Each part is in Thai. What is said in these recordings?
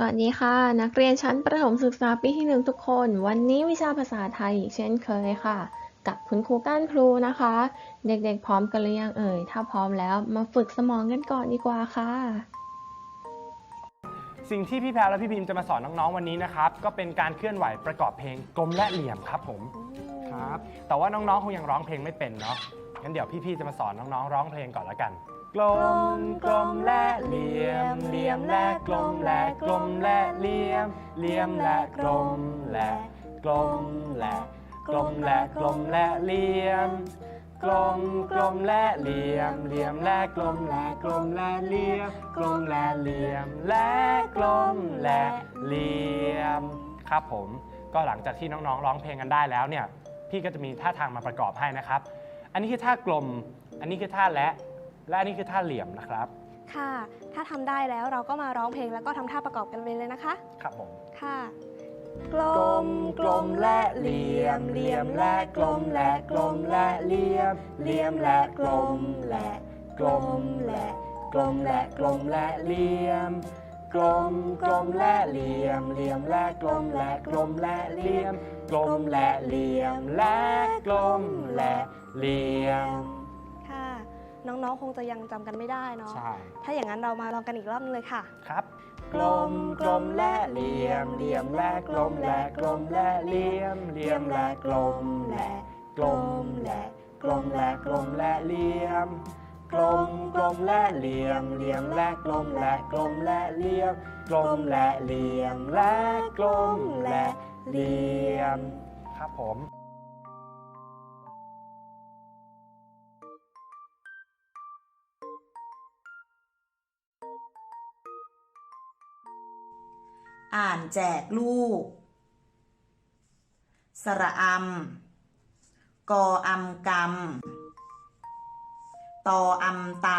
สวัสดีค่ะ นักเรียนชั้นประถมศึกษาปีที่หนึ่งทุกคน วันนี้วิชาภาษาไทยอีกเช่นเคยค่ะ กับคุณครูก้านครูนะคะ เด็กๆพร้อมกันหรือยังเอ่ย ถ้าพร้อมแล้วมาฝึกสมองกันก่อนดีกว่าค่ะ สิ่งที่พี่แพรวและพี่พิมจะมาสอนน้องๆวันนี้นะครับ ก็เป็นการเคลื่อนไหวประกอบเพลงกลมและเหลี่ยมครับผมครับแต่ว่าน้องๆคงยังร้องเพลงไม่เป็นเนาะงั้นเดี๋ยวพี่ๆจะมาสอนน้องๆร้องเพลงก่อนละกัน กลมกลมและเหลี่ยมเหลี่ยมและกลมและกลมและเหลี่ยมเหลี่ยมและกลมและกลมและกลมและกลมและเหลี่ยม กลมกลมและเหลี่ยมเหลี่ยมและกลมและกลมและเหลี่ยมกลมและเหลี่ยมและกลมและเหลี่ยม ครับผมก็หลังจากที่น้องๆร้องเพลงกันได้แล้วเนี่ยพี่ก็จะมีท่าทางมาประกอบให้นะครับ อันนี้คือท่ากลม อันนี้คือท่าและ และอันนี้คือท่าเหลี่ยมนะครับ ค่ะ ถ้าทำได้แล้วเราก็มาร้องเพลงแล้วก็ทำท่าประกอบกันไปเลยนะคะ ครับผม ค่ะ กลกลม มกลมและเหลี่ยมเหลี่ยมและกลมและกลมและเหลี่ยมเหลี่ยมและกลมและกลมและกลมและกลมและเหลี่ยม กลมกลมและเหลี่ยม เหลี่ยมและกลมและกลมและเหลี่ยม กลมและเหลี่ยมและกลมและเหลี่ยมค่ะ น้องๆ คงจะยังจำกันไม่ได้เนาะ ใช่ ถ้าอย่างนั้นเรามาลองกันอีกรอบนึงเลยค่ะ ครับ กลมกลมและเหลี่ยมเหลี่ยมและกลมและกลมและเหลี่ยมเหลี่ยมและกลมและกลมและกลมและกลมและเหลี่ยม กลมกลมและเหลี่ยมเหลี่ยมและกลมและกลมและเหลี่ยม กลมและเหลี่ยมและกลมและเหลี่ยม ครับผม อ่านแจกลูก สระอำกออำกำตออำตำ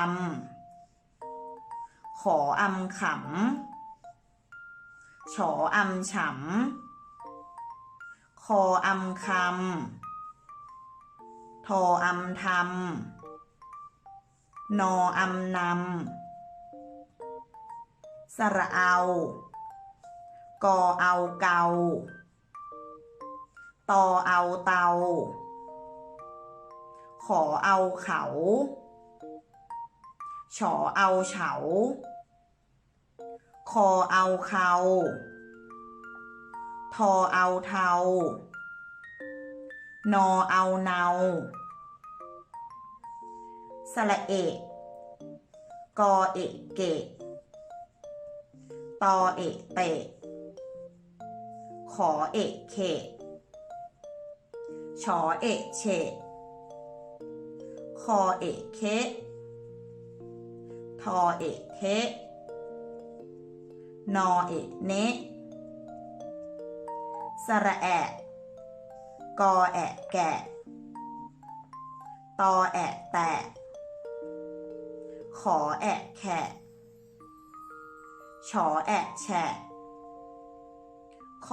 ขออำขำฉออำฉำคออำคำทออำทำนออำนำสระเอา กอเอาเกาตอเอาเตา ขอเอาเขา ฉอเอาเฉา คอเอาเขาทอเอาเทานอเอาเนาสระเอกกอเอกเกะตอเอกเตะ ขอเอกเขะฉอเอกเฉะคอเอกเคทอเอกเทนอเอกเนสระแอะกอแอะแกะตอแอะแตะขอแอะแขะฉอแอะแฉะ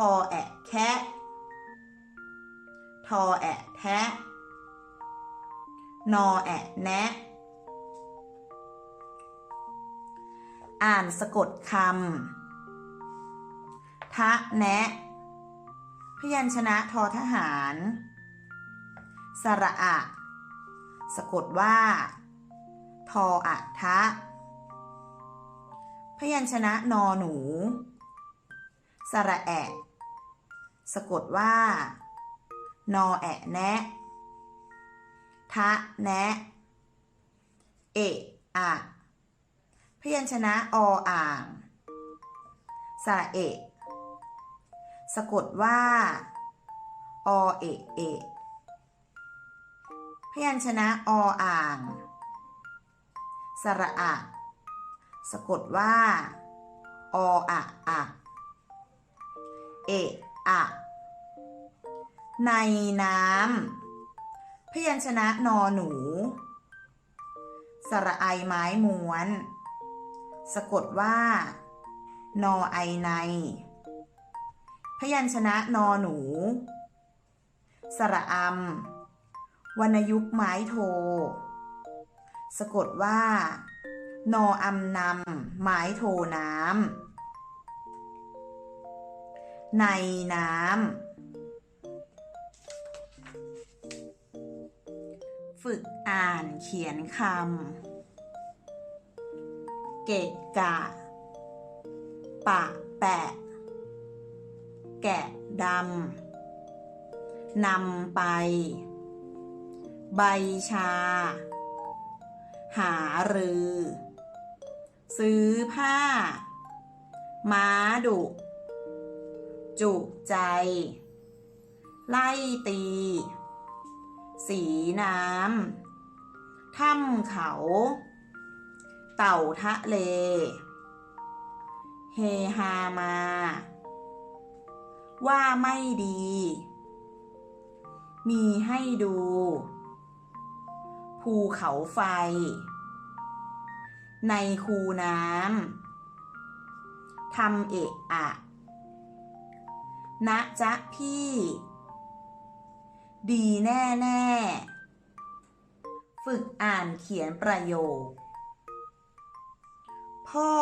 คอแอะแคะทอแอะแทะนอแอะแนะอ่านสะกดคำทะแนะพยัญชนะทอทหาร สระอะ สะกดว่า ทออะทะ พยัญชนะนอหนู สระแอะ สะกดว่า นอแอะแนะทะแนะ เอะอะพยัญชนะออ่าง สระเอะสะกดว่า อเอะเอะพยัญชนะออ่าง สระอะสะกดว่า ออะอะเอะ อะในน้ำพยัญชนะนอหนู สระไอไม้ม้วน สะกดว่า นอไอใน พยัญชนะนอหนู สระอำวรรณยุกไม้โท สะกดว่า นออำนำไม้โทน้ำ ในน้ำ ฝึกอ่านเขียนคำ เกะกะ ปะแปะ แกะดำ นำไป ใบชา หารือ ซื้อผ้า ม้าดุ จุใจ ไล่ตี สีน้ำถ้ำเขา เต่าทะเล เฮฮามา ว่าไม่ดี มีให้ดู ภูเขาไฟ ในคูน้ำทำเอะอะ นะจ๊ะพี่ ดีแน่แน่ฝึกอ่านเขียนประโยค พ่อ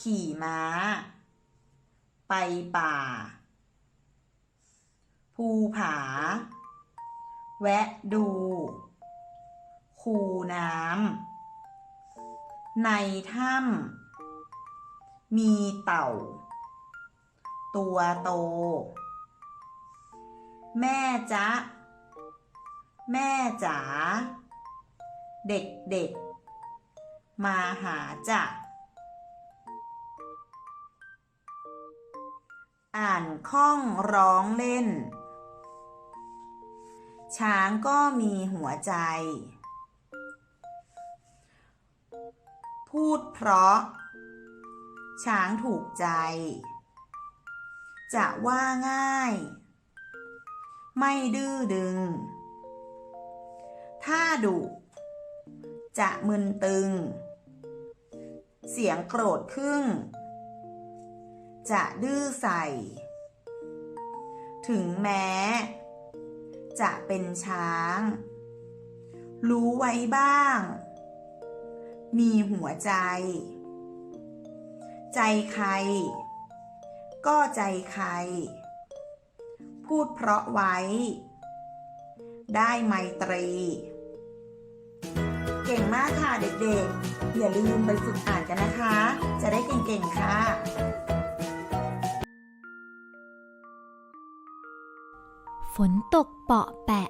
ขี่ม้า ไปป่า ภูผา แวะดู คูน้ำ ในถ้ำมีเต่า ตัวโต แม่จ๊ะ แม่จ๋า เด็กๆ มาหาจ้ะ อ่านข้องร้องเล่น ช้างก็มีหัวใจ พูดเพราะช้างถูกใจ จะว่าง่าย ไม่ดื้อดึง ถ้าดุ จะมึนตึง เสียงโกรธขึ้น จะดื้อใส่ ถึงแม้ จะเป็นช้าง รู้ไว้บ้าง มีหัวใจ ใจใคร ก็ใจใคร พูดเพราะไว้ ได้ไมตรี เก่งมากค่ะเด็กๆ อย่าลืมไปฝึกอ่านกันนะคะ จะได้เก่งๆ ค่ะ ฝนตกเปาะแปะ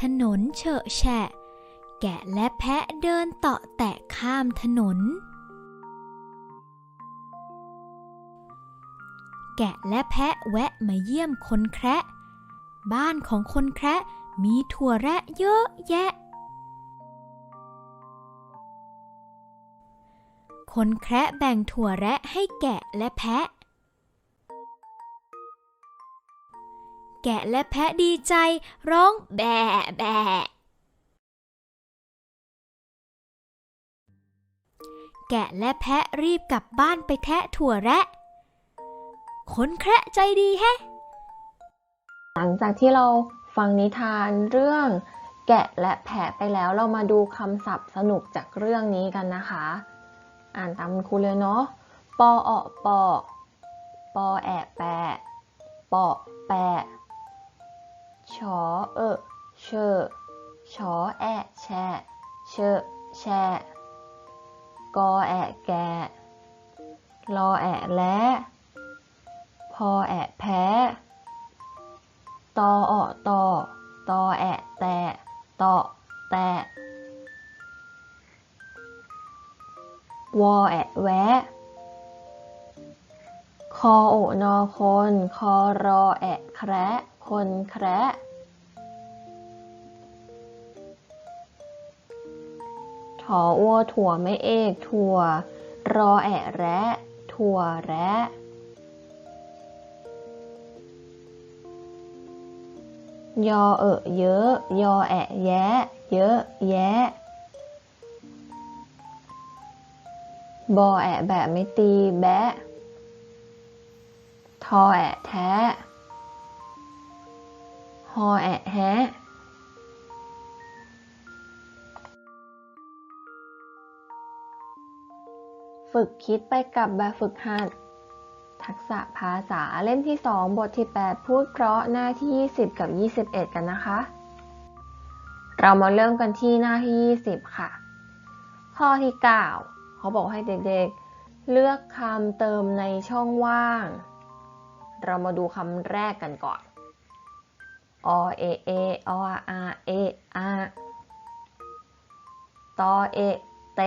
ถนนเฉอะแฉะ แกะและแพะเดินเตาะแตะข้ามถนน แกะและแพะแวะมาเยี่ยมคนแคระ บ้านของคนแคระมีถั่วแระเยอะแยะ คนแคระแบ่งถั่วแระให้แกะและแพะ แกะและแพะดีใจร้องแบะแบะแกะและแพะรีบกลับบ้านไปแทะถั่วแระ คนแคระใจดีแฮะ หลังจากที่เราฟังนิทานเรื่องแกะและแพะไปแล้วเรามาดูคำศัพท์สนุกจากเรื่องนี้กันนะคะ อ่านตามคุณครูเลยเนาะปออปอปอแอะแปะปอแปะชอเออเชอชอแอะแชะเชอแชะกอแอะแกะรอแอะและ พอแอะแพะตอออตอ ตอแอะแตะตอแตะวอแอะแวะ คอโอนอคน คอรอแอะแคระคนแคระถอวัวถั่วไม่เอกถั่ว รอแอะแระ ถั่วแระ ยอเอะเยอะ ยอแอะแยะ เยอะแยะ บอแอะแบบไม่ตีแบะ ทอแอะแทะฮอแอะแฮะฝึกคิดไปกับแบบฝึกหัด ทักษะภาษาเล่มที่ 2 บทที่ 8 พูดเพราะหน้าที่ 20 กับ 21 กันนะคะ เรามาเริ่มกันที่หน้าที่ 20 ค่ะ ข้อที่ 9 เขาบอกให้เด็กๆ เลือกคำเติมในช่องว่าง เรามาดูคำแรกกันก่อน อเอเอออาเออาตอเอเต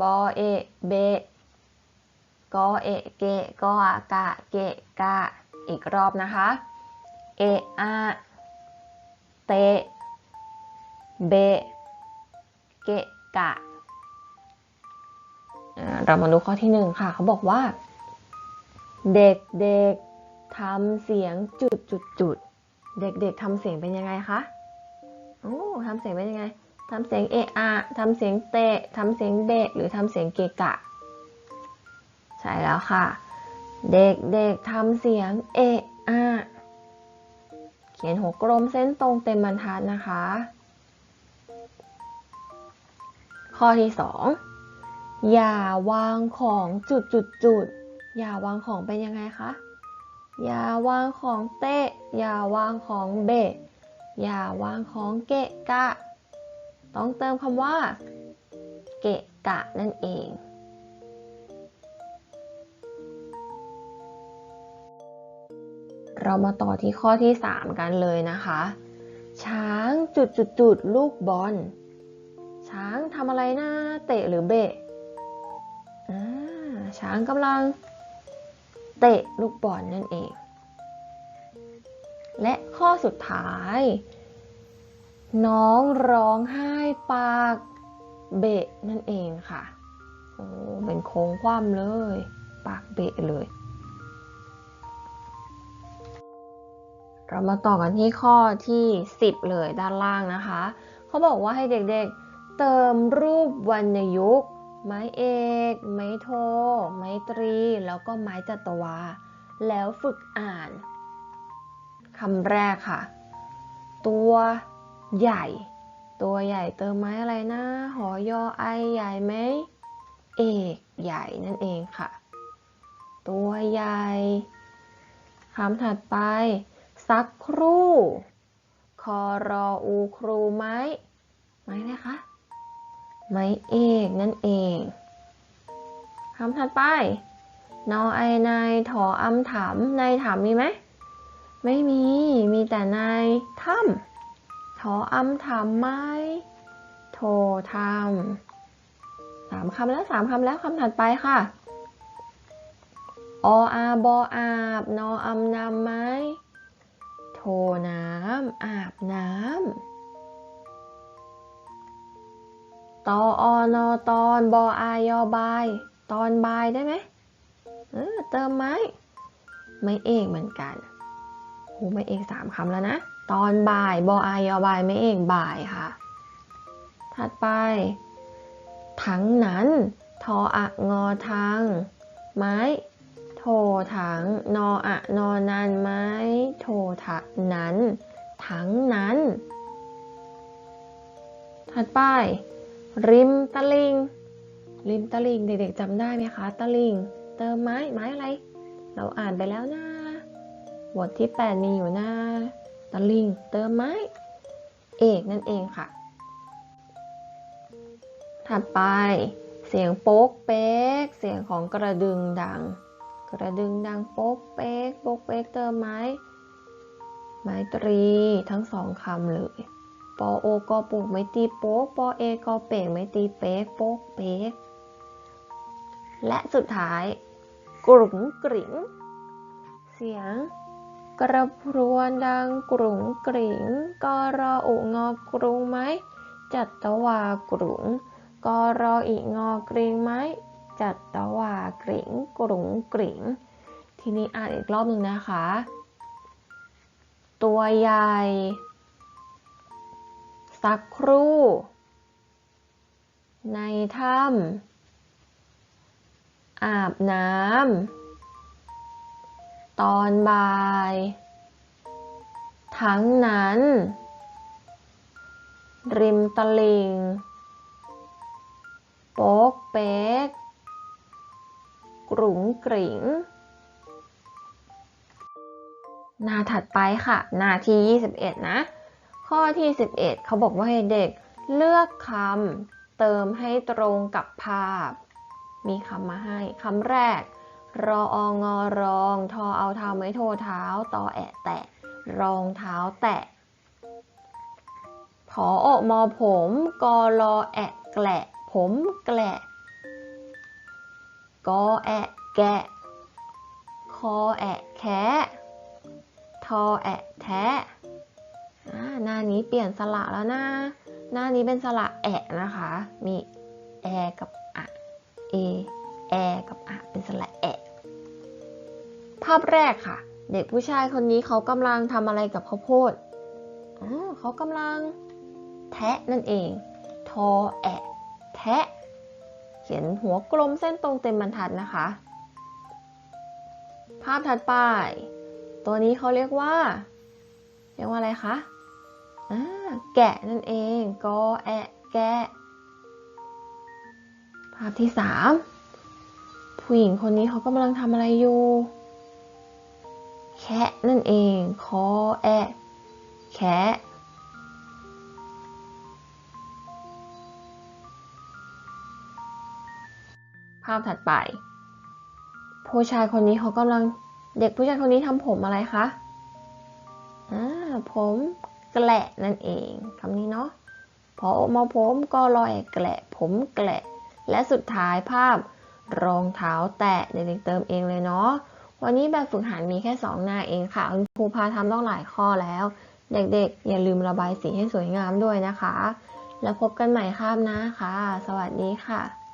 บอเอเบ กอเอะเกะกออากะเกะกะ อีกรอบนะคะ เอะอาเตะเบเกะกะอ่าเรามาดูข้อที่หนึ่งค่ะ เขาบอกว่า เด็กเด็กๆทำเสียงจุดจุดจุดเด็กเด็กๆทำเสียงเป็นยังไงคะโอ้ทำเสียงเป็นยังไงทำเสียงเอะอะทำเสียงเตะทำเสียงเบะหรือทำเสียงเกะกะ ใช่แล้วค่ะ เด็กๆทำเสียงเอะอะเขียนหัวกลมเส้นตรงเต็มบรรทัดนะคะ ข้อที่สองอย่าวางของจุดจุดจุดอย่าวางของเป็นยังไงคะ อย่าวางของเตะ อย่าวางของเบะ อย่าวางของเกะกะ ต้องเติมคำว่า เกะกะนั่นเอง เรามาต่อที่ข้อที่ 3 กันเลยนะคะ ช้างจุดจุดจุดลูกบอล ช้างทำอะไรนะเตะหรือเบะอ่าช้างกำลัง เตะลูกบอลนั่นเอง และข้อสุดท้าย น้องร้องไห้ปากเบะนั่นเองค่ะ โอ้เป็นโค้งคว่ำเลย ปากเบะเลย เรามาต่อกันที่ข้อที่ 10 เลยด้านล่างนะคะ เขาบอกว่าให้เด็กๆเติมรูปวรรณยุกต์ ไม้เอก ไม้โท ไม้ตรี แล้วก็ไม้จัตวา แล้วฝึกอ่านคำแรกค่ะ ตัวใหญ่ ตัวใหญ่เติมไม้อะไรนะ หอยอไอใหญ่ไหม เอกใหญ่นั่นเองค่ะ ตัวใหญ่คำถัดไป สักครู่ คอรออูครูไหม้ไม้อะคะไหมเอกนั่นเองคำถัดไปนอไอนายถออำถามนายถามมีไหม ไม่มี มีแต่นายถ้ำถออำถามไหมโททำสามคำแล้วสามคำแล้วคำถัดไปค่ะ ออาบออาบ นออำนำไหม โทน้ำอาบน้ำ ตออนอตอนบออายอบาย ตอนบายได้ไหมเออเติมไม้ ไม่เอกเหมือนกันโหไม่เอกสามคำแล้วนะ ตอนบ่ายบออายอบายไม่เอกบ่ายค่ะ ถัดไป ทั้งนั้น ทออะงอทาง ไม้ โทถัง นออะนอนันไม้โทถะนั้น ทั้งนั้น ถัดไป ริมตะลิง ริมตะลิง เด็กๆจำได้ไหมคะ ตะลิง เติมไม้ ไม้อะไร เราอ่านไปแล้วนะบทที่ 8 มีอยู่หน้า ตะลิง เติมไม้ เอกนั่นเองค่ะ ถัดไปเสียงโป๊กเป๊ก เสียงของกระดึงดัง กระดึงดังโป๊กเป๊กโป๊กเป๊กเติมไม้ ไม้ตรีทั้งสองคำเลย ปอโอกอปลูกไม้ตีโป๊ก ปอเอกอเป่งไม้ตีเป๊ก โป๊กเป๊ก และสุดท้าย กรุ๋งกริ๋งเสียง กระพรวนดังกรุ๋งกริ๋งกอรออุงอกรุงไหมจัตวากรุงกอรออีงอกริงไหม จัตตวากริ๋งกรุ๋งกริ๋งทีนี้อ่านอีกรอบหนึ่งนะคะ ตัวใหญ่ สักครู่ ในถ้ำอาบน้ำตอนบ่าย ทั้งนั้น ริมตลิ่งโป๊กเป๊ก กรุงกริงหน้าถัดไปค่ะ หน้าที่ 21 นะ ข้อที่ 11 เขาบอกว่าให้เด็กเลือกคำเติมให้ตรงกับภาพ มีคำมาให้คำแรก รอองอรอง ทอเอาเท้าไม้โทเท้า ตอแอะแตะ รองเท้าแตะผออมอผม กอรอแอะแกละ ผมแกละ กอแอะแกะ คอแอะแคะทอแอะแทะหน้านี้เปลี่ยนสระแล้วนะ หน้านี้เป็นสระแอะนะคะ มีแอกับอะเอแอกับอะเป็นสระแอะภาพแรกค่ะ เด็กผู้ชายคนนี้เขากำลังทำอะไรกับข้าวโพดเขากำลังแทะนั่นเอง ทอแอะแทะ เขียนหัวกลมเส้นตรงเต็มบรรทัดนะคะ ภาพถัดไป ตัวนี้เขาเรียกว่า เรียกว่าอะไรคะแกะนั่นเองกอแอะแกะ ภาพที่สามผู้หญิงคนนี้เขากำลังทำอะไรอยู่ แคะนั่นเองคอแอะแคะาพถัดไป ผู้ชายคนนี้เขากำลังเด็กผู้ชายคนนี้ทำผมอะไรคะอ่าผมแกละนั่นเองคำนี้เนาะพอออกมาผมก็ลอยแกละผมแกละและสุดท้ายภาพรองเท้าแตะเด็กๆเติมเองเลยเนาะวันนี้แบบฝึกหัดมีแค่ 2 หน้าเองค่ะคุณครูพาทำต้องหลายข้อแล้ว เด็กๆ อย่าลืมระบายสีให้สวยงามด้วยนะคะ แล้วพบกันใหม่คาบน้าค่ะสวัสดีค่ะ